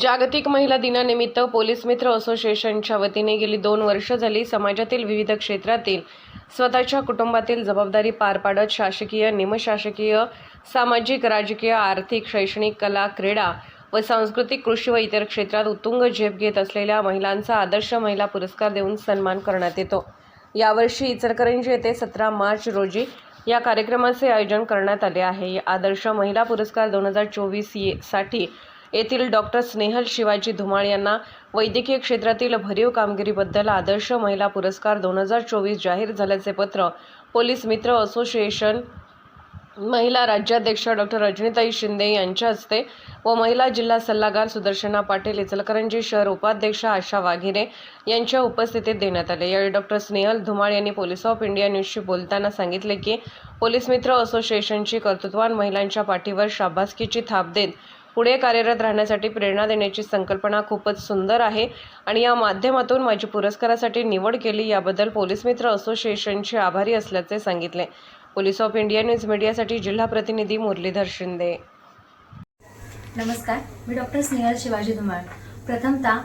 जागतिक महिला दिनानिमित्त पोलीस मित्र असोसिएशनच्या वतीने गेली दोन वर्ष झाली समाजातील विविध क्षेत्रातील स्वतःच्या कुटुंबातील जबाबदारी पार पाडत शासकीय निमशासकीय सामाजिक राजकीय आर्थिक शैक्षणिक कला क्रीडा व सांस्कृतिक कृषी व इतर क्षेत्रात उत्तुंग झेप घेत असलेल्या महिलांचा आदर्श महिला पुरस्कार देऊन सन्मान करण्यात येतो. यावर्षी इचलकरंजी येथे सतरा मार्च रोजी या कार्यक्रमाचे आयोजन करण्यात आले आहे. या आदर्श महिला पुरस्कार दोन हजार चोवीससाठी येथील डॉक्टर स्नेहल शिवाजी धुमाळ यांना वैद्यकीय क्षेत्रातील भरीव कामगिरीबद्दल आदर्श महिला पुरस्कार दोन हजार चोवीस जाहीर झाल्याचे पत्र पोलीस मित्र असोसिएशन महिला राज्याध्यक्ष डॉक्टर रजनीताई शिंदे यांच्या हस्ते व महिला जिल्हा सल्लागार सुदर्शना पाटील इचलकरंजी शहर उपाध्यक्ष आशा वाघिरे यांच्या उपस्थितीत देण्यात आले. यावेळी डॉक्टर स्नेहल धुमाळ यांनी पोलीस ऑफ इंडिया न्यूजशी बोलताना सांगितले की पोलीस मित्र असोसिएशनची कर्तृत्वान महिलांच्या पाठीवर शाबासकीची थाप देत पुढे कार्यरत राहण्यासाठी प्रेरणा देण्याची संकल्पना खूपच सुंदर आहे. आणि या माध्यमातून माझी पुरस्कारासाठी निवड केली याबद्दल पोलीस मित्र असोसिएशनचे आभारी असल्याचे सांगितले. पोलीस ऑफ इंडिया न्यूज मीडियासाठी जिल्हा प्रतिनिधी मुरलीधर शिंदे. नमस्कार मी डॉक्टर स्नेहल शिवाजी धुमाळ. प्रथमतः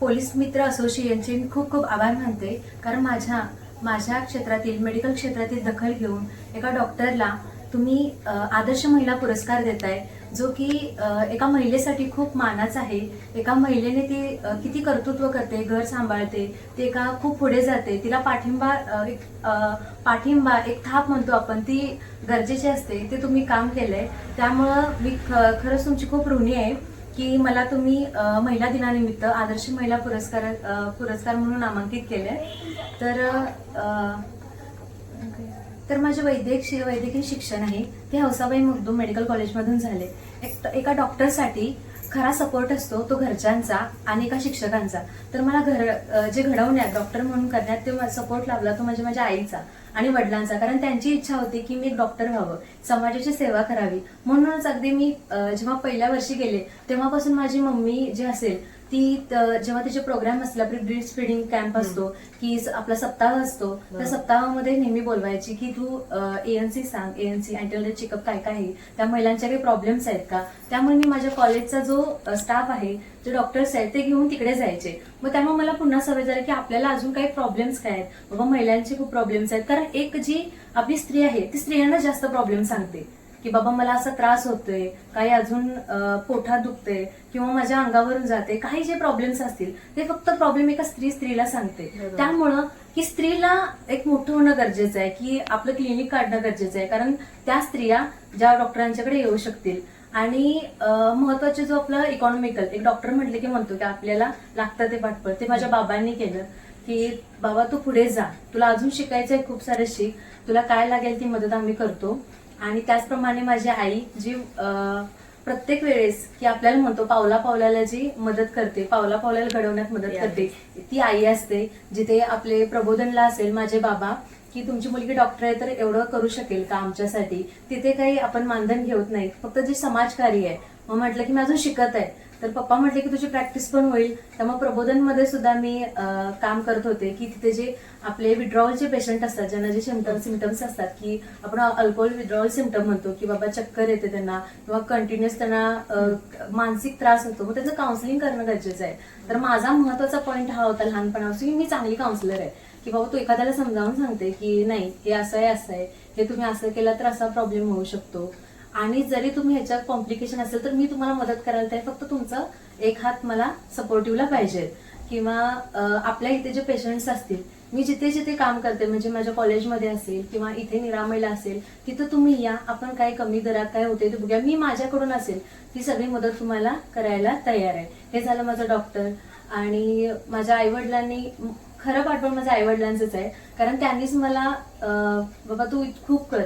पोलीस मित्र असोसिएशनचे मी खूप खूप आभार मानते कारण माझ्या माझ्या क्षेत्रातील मेडिकल क्षेत्रातील दखल घेऊन एका डॉक्टरला तुम्ही आदर्श महिला पुरस्कार देताय जो की एका महिलेसाठी खूप मानाचा आहे. एका महिलेने ती किती कर्तृत्व करते घर सांभाळते ती एका खूप पुढे जाते. तिला पाठिंबा एक पाठिंबा एक थाप म्हणतो आपण ती गरजेची असते. ते तुम्ही काम केलंय. त्यामुळं मी ख- खरंच तुमची खूप ऋणी आहे की मला तुम्ही महिला दिनानिमित्त आदर्श महिला पुरस्कार पुरस्कार म्हणून नामांकित केलंय. तर तर माझे वैद्यक वैद्यकीय शिक्षण आहे. ते हौसाबाई मगदूम मेडिकल कॉलेजमधून झाले. एक एका डॉक्टरसाठी खरा सपोर्ट असतो तो घरच्यांचा आणि एका शिक्षकांचा. तर मला घर जे घडवण्यात डॉक्टर म्हणून करण्यात ते सपोर्ट लाभला तो म्हणजे माझ्या आईचा आणि वडिलांचा. कारण त्यांची इच्छा होती की मी एक डॉक्टर व्हावं समाजाची सेवा करावी. म्हणूनच अगदी मी जेव्हा पहिल्या वर्षी गेले तेव्हापासून माझी मम्मी जी असेल ती जेव्हा तिचे प्रोग्राम असले आपली ब्रीड फीडिंग कॅम्प असतो की आपला सप्ताह असतो त्या सप्ताहामध्ये नेहमी बोलवायची की तू एएनसी सांग एएनसी अँटीनल चेकअप काय काय आहे. त्या महिलांच्या काही प्रॉब्लेम्स आहेत का? त्यामुळे मी माझ्या कॉलेजचा जो स्टाफ आहे जे डॉक्टर्स आहेत ते घेऊन तिकडे जायचे. मग त्यामुळे मला पुन्हा सवय झाली की आपल्याला अजून काही प्रॉब्लेम्स काय आहेत? बाबा महिलांचे खूप प्रॉब्लेम्स आहेत. कारण एक जी आपली स्त्री आहे ती स्त्रियांना जास्त प्रॉब्लेम सांगते. की बाबा मला असा त्रास होतोय काही अजून अं, पोटात दुखते किंवा माझ्या अंगावरून जाते काही जे प्रॉब्लेम्स असतील ते फक्त प्रॉब्लेम एका स्त्री स्त्रीला सांगते. त्यामुळं की स्त्रीला एक मोठं होणं गरजेचं आहे की आपलं क्लिनिक काढणं गरजेचं आहे. कारण त्या स्त्रिया ज्या डॉक्टरांच्याकडे येऊ शकतील. आणि महत्त्वाचे जो आपला इकॉनॉमिकल एक डॉक्टर म्हटले की म्हणतो की आपल्याला लागतं ते पाठपळ ते माझ्या बाबांनी केलं की बाबा तू पुढे जा. तुला अजून शिकायचंय खूप सारं शिक. तुला काय लागेल ती मदत आम्ही करतो. आणि त्याचप्रमाणे माझी आई जी प्रत्येक वेळेस की आपल्याला म्हणतो पावला पावलाला जी मदत करते पावला पावलाला घडवण्यात मदत करते ती आई असते जिथे आपले प्रबोधनला असेल माझे बाबा की तुमची मुलगी डॉक्टर आहे तर एवढं करू शकेल का आमच्यासाठी? तिथे काही आपण मानधन घेत नाही फक्त जे समाजकार्य आहे. मग म्हटलं की मी अजून शिकत आहे. तर पप्पा म्हटले की तुझी प्रॅक्टिस पण होईल. त्यामुळे प्रबोधनमध्ये सुद्धा मी काम करत होते की तिथे जे आपले विड्रॉवलचे पेशंट असतात ज्यांना जे सिमटम सिमटम्स असतात की आपण अल्कोहोल विड्रॉवल सिमटम म्हणतो की बाबा चक्कर येते त्यांना किंवा कंटिन्युअस त्यांना मानसिक त्रास होतो. मग त्याचं काउन्सिलिंग करणं गरजेचं आहे. तर माझा महत्त्वाचा पॉईंट हा होता लहानपणापासून की मी चांगली काउन्सिलर आहे. की बाबा तू एखाद्याला समजावून सांगते की नाही हे असं आहे असं आहे. हे तुम्ही असं केलं तर असा प्रॉब्लेम होऊ शकतो. आणि जरी तुम्ही ह्याच्यात कॉम्प्लिकेशन असेल तर मी तुम्हाला मदत करायला तयार फक्त तुमचं एक हात मला सपोर्टिव्हला पाहिजे. किंवा आपल्या इथे जे पेशंट्स असतील मी जिथे जिथे काम करते म्हणजे माझ्या कॉलेजमध्ये असेल किंवा इथे निरामयला असेल तिथं तुम्ही या. आपण काय कमी दरात काय होते ते बघूया. मी माझ्याकडून असेल ती सगळी मदत तुम्हाला करायला तयार आहे. हे झालं माझं डॉक्टर आणि माझ्या आईवडिलांनी खरं पाठवण माझ्या आईवडिलांचंच आहे. कारण त्यांनीच मला बाबा तू खूप कर.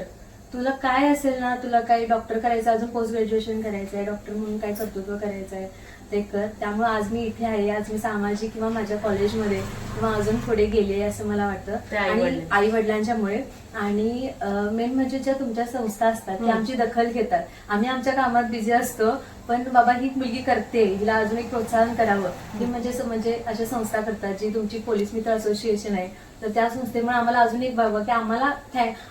तुला काय असेल ना तुला काही डॉक्टर करायचं अजून पोस्ट ग्रॅज्युएशन करायचं आहे डॉक्टर म्हणून काय कर्तृत्व करायचं आहे ते कर. त्यामुळे आज मी इथे आहे. आज मी सामाजिक किंवा माझ्या कॉलेजमध्ये किंवा अजून पुढे गेले असं मला वाटतं. आणि. आई वडिलांच्यामुळे. आणि मेन म्हणजे ज्या तुमच्या संस्था असतात त्या. आमची दखल घेतात. आम्ही आमच्या कामात बिझी असतो पण बाबा ही मुलगी करते. हिला अजून एक प्रोत्साहन करावं. ही म्हणजे म्हणजे अशा संस्था करतात जी तुमची पोलीस मित्र असोसिएशन आहे. तर त्या संस्थेमुळे आम्हाला अजून एक बाबा की आम्हाला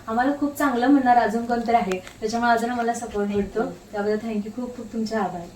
आम्हाला खूप चांगलं म्हणणार अजून कोणतरी आहे. त्याच्यामुळे अजून आम्हाला सपोर्ट मिळतो. त्याबद्दल थँक्यू. खूप खूप तुमचे आभार.